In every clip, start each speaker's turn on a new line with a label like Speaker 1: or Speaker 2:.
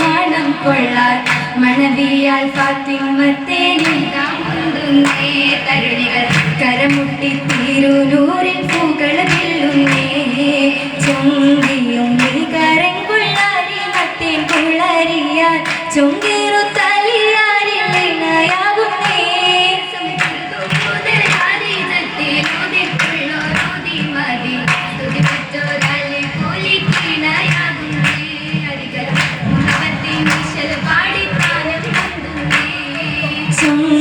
Speaker 1: മണം കൊള്ളാൻ മണവിയാൽ ഫാത്തിമത്തെ നീങ്ങാമുണ്ടുന്നേ തരുണികൾ കരമുട്ടി തീരുനൂറിൽ പൂകൾ വെല്ലുന്നേ. ചൊങ്കിയും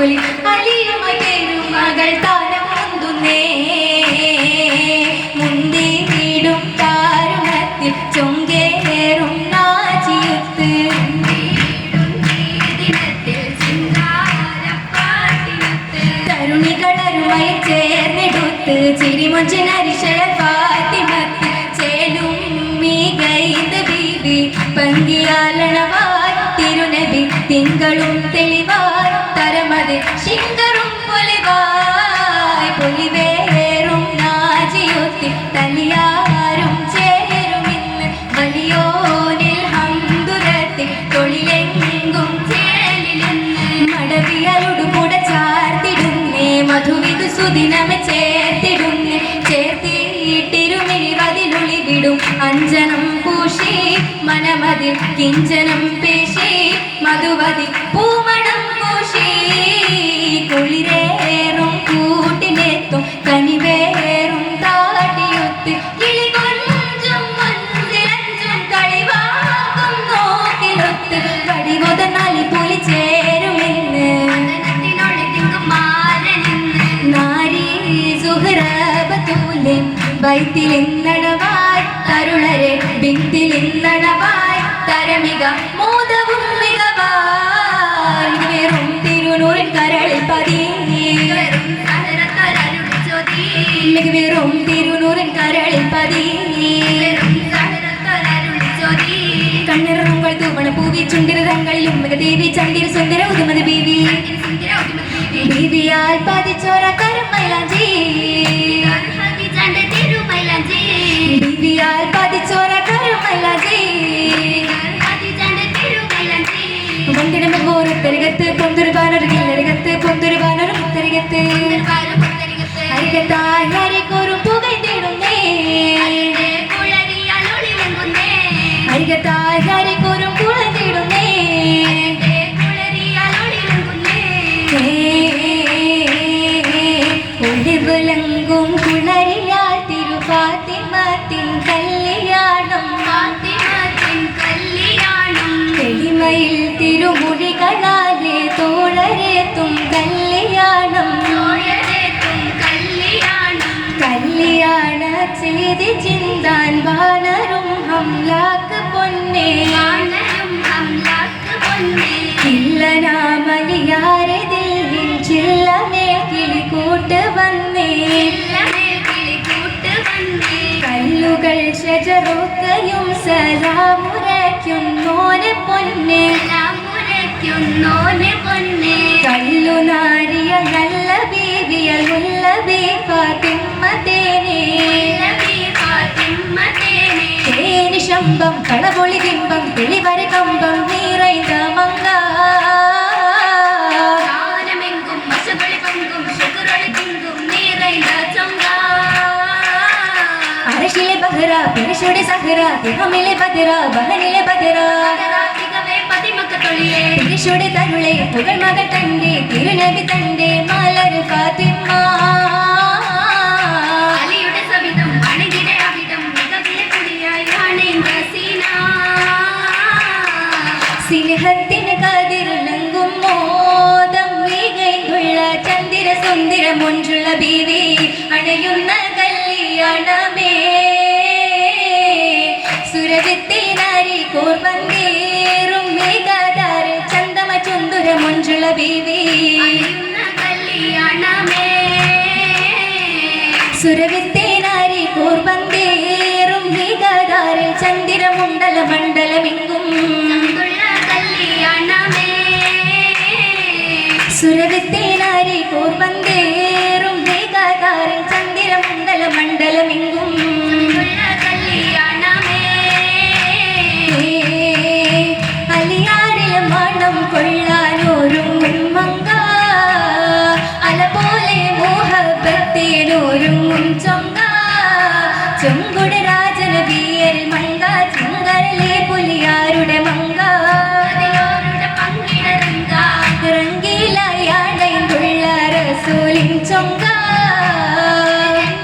Speaker 1: സുരപൊലി അലിയുമായി ചേരും മകൾ താരം മുന്തുന്നേ മുന്തി വീടും താരുണത്തിൽ ചൊങ്കേറും നാചിയത്ത് തരുണികളരുമായി ചേർന്നെടുത്ത് ചിരിമൊഞ്ചിനരിശയ ഫാത്തിമത്ത് ചേലും മീകൈത ബീബി പങ്കിയാലണവാൻ തിരുനബി തിങ്കളും തെളിവാൻ വലിയോനിൽ മടവിയരുടെ ചാർത്തിടുന്നേ വിടും അഞ്ജനം പൂഷി മനമതിൽ കിഞ്ചനം പേശി മധുവതി പൂമണം പൂശി. കുളിരേറും കൂട്ടിനെത്തും കനിവേറും താടിയൊത്ത് കിളി കൊഞ്ചും മഞ്ചിലഞ്ചും നോക്കിലൊത്ത് പുലി ചേരുമെന്ന് നാരി സുഹൃബത്തൂലെ തരുളരെ തരമിക മോദവും മികവായി വെറും തിരുനൂറിൻ കരളിൽ പതി വെറും തിരുനൂറിൻ കരളിൽ പതി. കണ്ണിറങ്ങുമ്പോൾ തൂവണ പൂവി ചുണ്ടിരതങ്ങളിലും ഉമ്മക ദേവി ചന്ദിര സുന്ദര ഉദമതി ബീവി. ബീവിയാൽ പതിച്ചോര കരുമൈലാഞ്ചി. ബീവിയാൽ പതിച്ചോര വന്ദിടമ പോരത്തരികത്ത് പൊന്തുരുപാനൊരു കില്ലരികത്ത് പൊന്തുരുപാനൊരു മുത്തരികത്ത്. അരികത്തായി ഹരിക്കൊരു പുകഴ്ത്തിടുന്നേ അരികത്തായി ഹരിക്കൊരു കല്യാണ ചെയ്തി ചിന്താൻ വാണരും ഹംലാക്ക് പൊന്നേ. ഇല്ലനാമലിയാരെ ദില്ലിൻ ചില്ലമേ കിളിക്കൂട്ട് വന്നേ. കല്ലുകൾ ഷജറൊക്കെയും സലാമുരയ്ക്കുന്നോനെ പൊന്നേ. കല്ലു ബീവിയൽ ഉള്ള ബീഫാത്തിമ്മതേനേ തേനി. ശമ്പം കളപൊളി ബിംബം തെളിവര കമ്പം നിറൈந்த മങ്ങ അരശിലെ ബഹ്റ പിരിശുടെ സഹ്റ ദേഹമിലെ ബദ്ര ബഹനിലെ ബദ്ര പിരിശുടെ തരുളെ പുകൾ മകൾ തന്റെ തിരുനബി തന്റെ മലർ ഫാത്തിമ. സ്നേഹത്തിന് കതിരുലങ്കുമോ ചന്ദിരമൊഞ്ചുള്ള ബീവി അണയുന്ന കല്യാണമേ സുരവിത്തിനാരി കൂർബന്തേറും ചുന്ദുരമൊഞ്ചുള്ള ബീവി
Speaker 2: അണിയുന്ന കല്യാണമേ
Speaker 1: സുരവിത്തേനാരി കൂർബന്തേറും മേഘാധാര ചന്ദിരമുണ്ടല മണ്ഡലമെങ്കും
Speaker 2: ചന്തുള്ള കല്യാണമേ
Speaker 1: സുരവിത്തേനാരി കൂർബന്തേറും മോഹബത്തേനൊരുങ്ങും ചൊങ്ക ചൊങ്കുട രാജന ബിയൽ മങ്ക ചുങ്കരലെ പുലിയാരുടെ മങ്ക. റംഗീലയാടൈന്തുള്ള റസൂലിൻ ചൊങ്ക.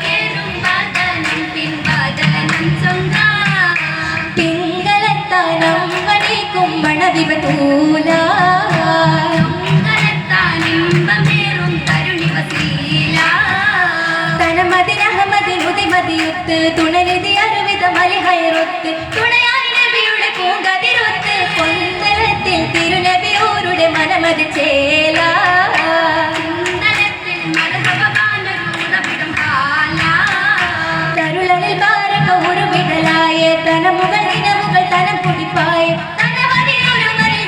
Speaker 2: കേറും വാദനം പിൻവാദനം ചൊങ്ക
Speaker 1: പിങ്കളത്താനം തനമതിനഹമതിനുതിമതിയൊത്ത് തുണനിധി അരുവിധ മലിഹൈറൊത്ത് തുണയായി നബിയുടെ പൂങ്കതിരൊത്ത് പൊന്തലത്തിൽ തിരുനബിയോരുടെ മനമതി ചേല. തരുളനിൽ പാരക ഉരുവിടലായ തനമുകൾ ഇനമുകൾ തനം കുടിപ്പായ തനവതിനൊരുമറിൽ